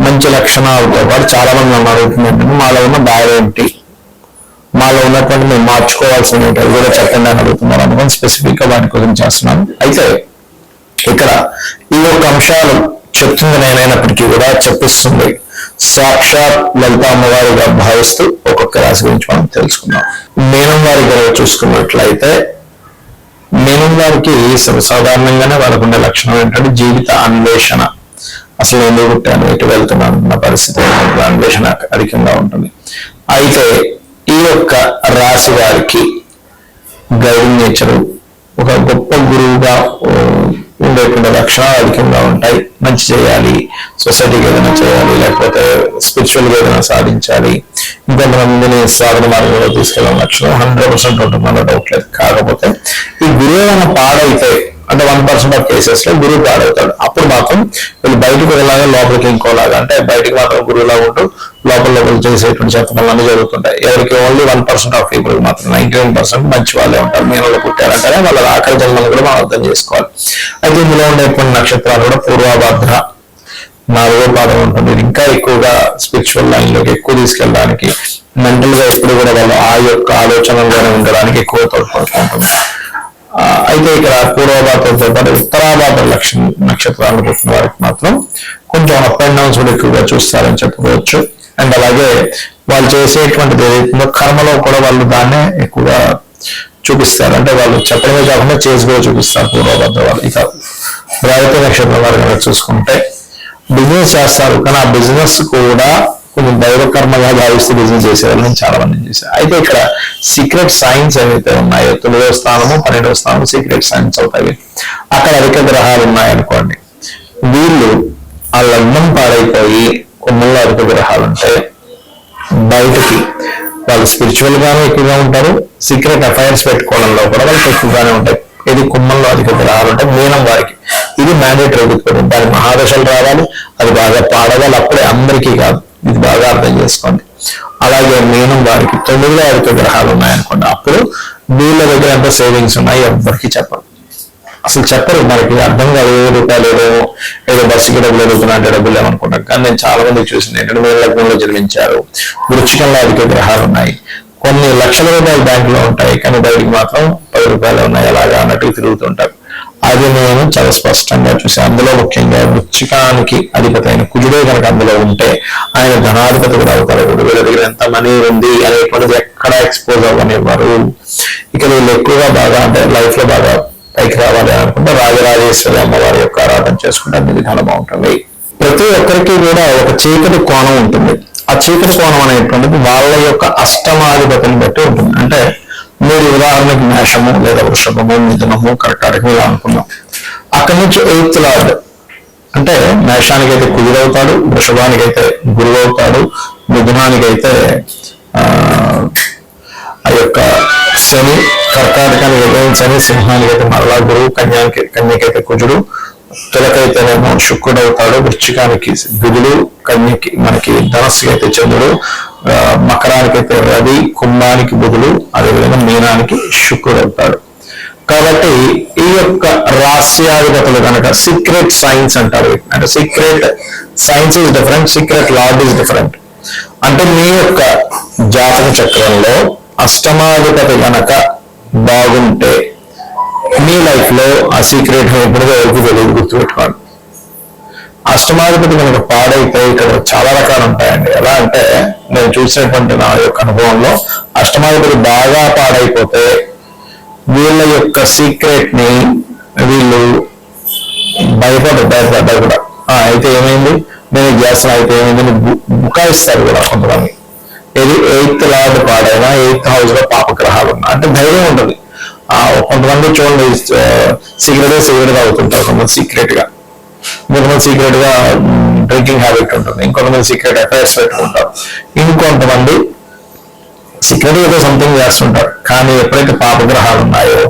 మంచి లక్షణాలతో పాటు చాలా మంది నన్ను అడుగుతుందంటే మాలో ఉన్న బాధ ఏంటి? మాలో ఉన్నటువంటి మేము మార్చుకోవాల్సిన ఏంటి? కూడా చెప్పండి అని అడుగుతున్నారు. అనుకుని స్పెసిఫిక్గా వాటి గురించి చేస్తున్నాను. అయితే ఇక్కడ ఈ యొక్క అంశాలు చెప్తుంది నేనైనప్పటికీ కూడా చెప్పిస్తుంది. సాక్షాత్ లలిత అమ్మవారిగా భావిస్తూ ఒక్కొక్క రాశి గురించి మనం తెలుసుకుందాం. మీనం వారి గారు చూసుకున్నట్లయితే మీనం వారికి సర్వసాధారణంగానే వాళ్ళకు ఉండే లక్షణం ఏంటంటే జీవిత అన్వేషణ. అసలు ఎందుకు పుట్టాను? ఎటు వెళ్తున్నాను? అన్న పరిస్థితి అన్వేషణ అధికంగా ఉంటుంది. అయితే ఈ యొక్క రాశి వారికి గైడింగ్ నేచరు ఒక గొప్ప గురువుగా ఉండేటువంటి లక్షణాలు అధికంగా ఉంటాయి. మంచి చేయాలి సొసైటీకి ఏదైనా చేయాలి లేకపోతే స్పిరిచువల్గా ఏదైనా సాధించాలి. ఇంకొంతమందిని సాధన మార్గంలో తీసుకెళ్ళిన లక్షణం హండ్రెడ్ పర్సెంట్ ఉంటుంది. మన డౌట్ లేదు. కాకపోతే ఈ గురువు అయిన పాడైతే అంటే వన్ పర్సెంట్ ఆఫ్ కేసెస్లో గురువు పాడవుతాడు. అప్పుడు మాత్రం వీళ్ళు బయటకు వెళ్ళాలి లోపలికి ఇంకోలాగా అంటే బయటకు మాత్రం గురువులా ఉంటూ లోపల లోపల చేసేటువంటి చెప్పడం జరుగుతుంటాయి. ఎవరికి only one percent of people మాత్రం నైన్టీ నైన్ పర్సెంట్ మంచి వాళ్ళే ఉంటారు. మీనలో పుట్టారంటేనే వాళ్ళ ఆకలి జన్మలు కూడా మనం అర్థం చేసుకోవాలి. అయితే ఇందులో ఉండేటువంటి నక్షత్రాలు కూడా పూర్వభద్ర నాలుగో పాదం ఉంటుంది. ఇంకా ఎక్కువగా స్పిరిచువల్ లైన్లోకి ఎక్కువ తీసుకెళ్ళడానికి మెంటల్గా ఎప్పుడు కూడా వాళ్ళు ఆ యొక్క ఆలోచనలోనే ఉండడానికి ఎక్కువ తోడ్పడుతుంటుంది అయితే ఇక్కడ పూర్వభాతంతో పాటు ఉత్తరాభాత లక్ష నక్షత్రాలను పుట్టిన వారికి మాత్రం కొంచెం అప్ అండ్ డౌన్స్ కూడా ఎక్కువగా చూస్తారని చెప్పుకోవచ్చు. అండ్ అలాగే వాళ్ళు చేసేటువంటిది ఏదైతుందో కర్మలో కూడా వాళ్ళు దాన్నే ఎక్కువగా చూపిస్తారు. అంటే వాళ్ళు చెప్పడమే కాకుండా చేసి కూడా చూపిస్తారు పూర్వభద్ర వాళ్ళు. ఇక రాయితీ నక్షత్రం వారు కనుక చూసుకుంటే బిజినెస్ చేస్తారు. కానీ ఆ బిజినెస్ కూడా కొంచెం దైవకర్మగా భావిస్తూ బిజినెస్ చేసేవాళ్ళు నేను చాలా మంది చేశాను. అయితే ఇక్కడ సీక్రెట్ సైన్స్ ఏవైతే ఉన్నాయో తొమ్మిదవ స్థానము పన్నెండవ స్థానం సీక్రెట్ సైన్స్ అవుతాయి. అక్కడ అధిక గ్రహాలు ఉన్నాయనుకోండి. వీళ్ళు ఆ లగ్నం పాడైపోయి కొమ్మల్లో అధిక గ్రహాలు ఉంటాయి. బయటకి వాళ్ళు స్పిరిచువల్ గానే ఎక్కువగా ఉంటారు. సీక్రెట్ అఫైర్స్ పెట్టుకోవడంలో కూడా వాళ్ళకి ఎక్కువగానే ఉంటాయి. ఇది కుమ్మంలో అధిక గ్రహాలు ఉంటాయి మీనం వారికి. ఇది మ్యాండేటరీ దాని మహాదశలు రావాలి. అది బాగా పాడగాలి. అప్పుడే అందరికీ కాదు. ఇది బాగా అర్థం చేసుకోండి. అలాగే మీనం వారికి తొమ్మిదిలో ఐదు గ్రహాలు ఉన్నాయనుకోండి. అప్పుడు వీళ్ళ దగ్గర ఎంత సేవింగ్స్ ఉన్నాయి ఎవరికి చెప్పరు. అసలు చెప్పరు. మనకి అర్థం కాదు ఏ రూపాయలు ఏదో ఏదో బస్సుకి డబ్బులు అడుగుతున్నా అంటే డబ్బులు ఏమనుకుంటాం కానీ నేను చాలా మంది చూసింది ఏంటంటే మీరు లగ్నంలో జన్మించారు. వృక్షికంలో అధిక గ్రహాలు ఉన్నాయి. కొన్ని లక్షల రూపాయలు బ్యాంకులో ఉంటాయి. కానీ బయటికి మాత్రం పది రూపాయలు ఉన్నాయి. అలాగా అన్నట్టు తిరుగుతుంటారు. అది నేను చాలా స్పష్టంగా చూసాను అందులో ముఖ్యంగా వృచ్చికానికి అధిపతి అయిన కుజుడే కనుక అందులో ఉంటే ఆయన ధనాధిపతి కూడా అవుతారు. వీళ్ళ దగ్గర ఎంత మనీ ఉంది అనేటువంటిది ఎక్కడ ఎక్స్పోజ్ అవ్వనివ్వరు. ఇక వీళ్ళు ఎక్కువగా బాగా అంటే లైఫ్లో బాగా పైకి రావాలి అనుకుంటే రాజరాజేశ్వరి అమ్మవారి యొక్క ఆరాధన చేసుకుంటే అన్ని విధాలు బాగుంటుంది. ప్రతి ఒక్కరికి కూడా ఒక చీకటి కోణం ఉంటుంది. ఆ చీకటి కోణం అనేటువంటిది వాళ్ళ యొక్క అష్టమాధిపతిని బట్టి ఉంటుంది. అంటే మీరు ఉదాహరణకి మేషము లేదా వృషభము మిథునము కర్కాటకం ఇలా అనుకున్నాం. అక్కడి నుంచి ఎయిత్ లార్డ్ అంటే మేషానికి అయితే కుదురవుతాడు వృషభానికి అయితే గురువు అవుతాడు మిథునానికి అయితే ఆ ఆ యొక్క శని కర్కాటకానికి అయితే శని సింహానికి అయితే మరలా గురువు కన్యానికి కన్యకైతే కుజుడు తులకైతేనేమో శుక్రుడు అవుతాడు వృశ్చికానికి బుధుడు కన్యకి మనకి ధనస్సుకి అయితే చంద్రుడు మకరానికి అయితే రవి కుంభానికి బుధుడు అదేవిధంగా మీనానికి శుక్రుడు అవుతాడు కాబట్టి ఈ యొక్క రహస్యాధిపతులు కనుక సీక్రెట్ సైన్స్ అంటారు అంటే secret science is different secret lord is different. అంటే మీ యొక్క జాతక చక్రంలో అష్టమాధిపతి కనుక బాగుంటే మీ లైఫ్లో ఆ సీక్రెట్ ఎప్పుడుగా ఎవరికి తెలియదు గుర్తుపెట్టుకోండి. అష్టమాధిపతి కనుక పాడైతే ఇక్కడ చాలా రకాలు ఉంటాయండి. ఎలా అంటే నేను చూసినటువంటి నా యొక్క అనుభవంలో అష్టమాధిపతి బాగా పాడైపోతే వీళ్ళ యొక్క సీక్రెట్ని వీళ్ళు భయపడ్డారు భయపడ్డారు కూడా అయితే ఏమైంది? నేను చేస్తాను అయితే ఏమైంది? అని బుకాయిస్తారు కూడా కొంతమంది. ఇది ఎయిత్ లార్డ్ పాడైనా ఎయిత్ హౌస్లో పాప గ్రహాలు ఉన్నా అంటే ధైర్యం ఉంటుంది. ఆ కొంతమంది చూడండి సిగరెట్ సిగరెట్ అవుతుంటారు కొంతమంది సీక్రెట్గా ఇంకొంతమంది సీక్రెట్గా డ్రింకింగ్ హ్యాబిట్ ఉంటుంది. ఇంకొంతమంది సీక్రెట్ అఫైర్స్ పెట్టుకుంటారు. ఇంకొంతమంది సీక్రెట్ ఏదో సంథింగ్ చేస్తుంటారు. కానీ ఎప్పుడైతే పాపగ్రహాలు ఉన్నాయో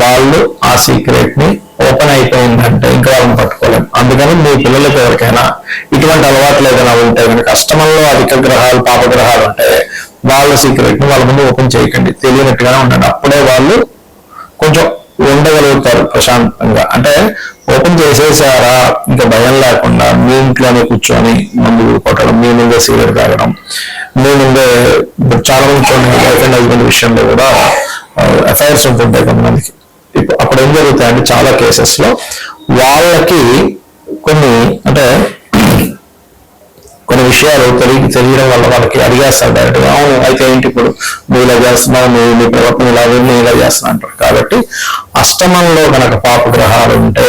వాళ్ళు ఆ సీక్రెట్ని ఓపెన్ అయిపోయిందంటే ఇంకా వాళ్ళని పట్టుకోలేం. అందుకని మీ పిల్లలకి ఎవరికైనా ఇటువంటి అలవాట్లు ఏదైనా ఉంటే కనుక అష్టమంలో అధిక గ్రహాలు పాపగ్రహాలు ఉంటే వాళ్ళ సీక్రెట్ని వాళ్ళ ముందు ఓపెన్ చేయకండి. తెలియనట్టుగానే ఉండండి. అప్పుడే వాళ్ళు కొంచెం ఉండగలుగుతారు ప్రశాంతంగా. అంటే ఓపెన్ చేసేసారా ఇంకా భయం లేకుండా మీ ఇంట్లోనే కూర్చొని మందు కొట్టడం మీ ముందే సిగరెట్ తాగడం మీ ముందే చాలా మంది చూడండి వైఫ్ అండ్ హస్బెండ్ విషయంలో కూడా అఫైర్స్ ఉంటుంటాయి కొంతమందికి. ఇప్పుడు అప్పుడు ఏం జరుగుతాయంటే చాలా కేసెస్లో వాళ్ళకి కొన్ని అంటే కొన్ని విషయాలు తెలియ తెలియడం వల్ల వాళ్ళకి అడిగేస్తారు డైరెక్ట్గా అవును అయితే ఏంటి ఇప్పుడు? నువ్వు ఇలా చేస్తున్నావు నువ్వు నీ ప్రవర్తన ఇలా నేను ఇలా చేస్తున్నా అంటారు. కాబట్టి అష్టమంలో కనుక పాప గ్రహాలు ఉంటే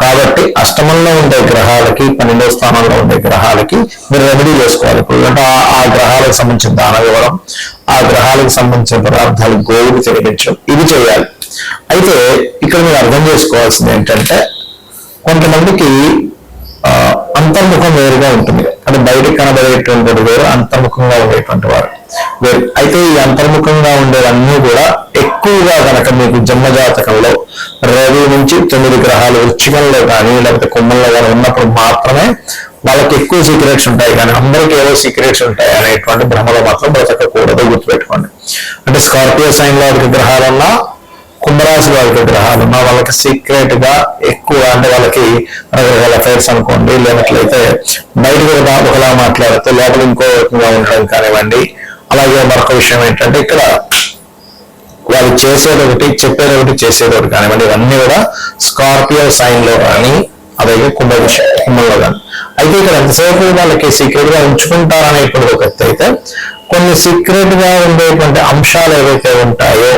కాబట్టి అష్టమంలో ఉండే గ్రహాలకి పన్నెండో స్థానంలో ఉండే గ్రహాలకి మీరు రెమెడీ చేసుకోవాలి. ఇప్పుడు అంటే ఆ- గ్రహాలకు సంబంధించిన దాన ఇవ్వడం ఆ గ్రహాలకు సంబంధించిన పదార్థాలు గోవులు తిరిగించడం ఇది చేయాలి. అయితే ఇక్కడ మీరు అర్థం చేసుకోవాల్సింది ఏంటంటే కొంతమందికి ఆ, అంతర్ముఖం వేరుగా ఉంటుంది. అంటే బయటకు కనబడేటువంటి వేరు అంతర్ముఖంగా ఉండేటువంటి వారు. వేరు అయితే ఈ అంతర్ముఖంగా ఉండేవన్నీ కూడా ఎక్కువగా కనుక మీకు జన్మజాతకంలో రవి నుంచి తొమ్మిది గ్రహాలు వృచ్చికంలో కానీ లేకపోతే కుంభంలో కానీ ఉన్నప్పుడు మాత్రమే వాళ్ళకి ఎక్కువ సీక్రెట్స్ ఉంటాయి కానీ అందరికీ ఏవో సీక్రెట్స్ ఉంటాయి అనేటువంటి భ్రమలో మాత్రం బ్రతకకూడదు గుర్తుపెట్టుకోండి. అంటే స్కార్పియో సైన్ వారికి అధిక గ్రహాలున్నా కుంభరాశి వారికి గ్రహాలు ఉన్నా వాళ్ళకి సీక్రెట్గా ఎక్కువ అంటే వాళ్ళకి రకరకాల అఫైర్స్ అనుకోండి లేనట్లయితే బయటకు ఒకలా ఒకలా మాట్లాడితే లోపల ఇంకో రకంగా ఉండడం కానివ్వండి. అలాగే మరొక విషయం ఏంటంటే ఇక్కడ చేసేది ఒకటి చెప్పేది ఒకటి చేసేది ఒకటి కానివ్వండి. ఇవన్నీ కూడా స్కార్పియో సైన్లో కానీ అలాగే కుంభ కుంభంలో కానీ. అయితే ఇక్కడ ఎంతసేపు వాళ్ళకి సీక్రెట్గా ఉంచుకుంటారనేటువంటి ఒక అయితే కొన్ని సీక్రెట్గా ఉండేటువంటి అంశాలు ఏవైతే ఉంటాయో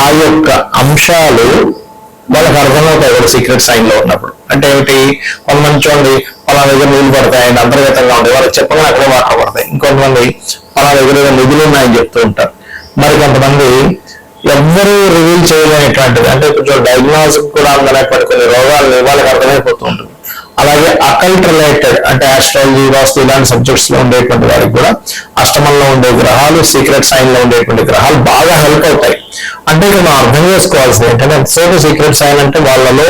ఆ యొక్క అంశాలు వాళ్ళకి అర్థమవుతాయి ఒక సీక్రెట్ సైన్లో ఉన్నప్పుడు. అంటే ఏమిటి? కొంతమంది చూడండి పలా దగ్గర నీళ్ళు పడతాయండి అంతర్గతంగా ఉంటాయి వాళ్ళకి చెప్పగానే అక్కడే వాటర్ పడతాయి. ఇంకొంతమంది పలా దగ్గర నిధులు ఉన్నాయని చెప్తూ ఉంటారు. మరి కొంతమంది ఎవ్వరూ చేయలేనటువంటిది అంటే కొంచెం డయాగ్నోస్ కూడా అందనటువంటి కొన్ని రోగాలు వాళ్ళకి అర్థమైపోతుంది అలాగే అకల్ట్ రిలేటెడ్ అంటే ఆస్ట్రాలజీ వాస్తు ఇలాంటి సబ్జెక్ట్స్లో ఉండేటువంటి వారికి కూడా అష్టమంలో ఉండే గ్రహాలు సీక్రెట్ సైన్లో ఉండేటువంటి గ్రహాలు బాగా హెల్ప్ అవుతాయి. అంటే ఇక్కడ మనం అర్థం చేసుకోవాల్సింది ఏంటంటే ఎంతసేపు సీక్రెట్ సైన్ అంటే వాళ్ళలో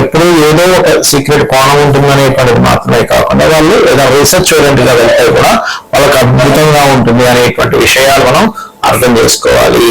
ఎప్పుడూ ఏదో ఒక సీక్రెట్ కోణం ఉంటుందనేటువంటిది మాత్రమే కాకుండా వాళ్ళు ఏదో రీసెర్చ్ ఓరియంటెడ్గా వెళ్తే కూడా వాళ్ళకి అద్భుతంగా ఉంటుంది అనేటువంటి విషయాలు మనం అర్థం చేసుకోవాలి.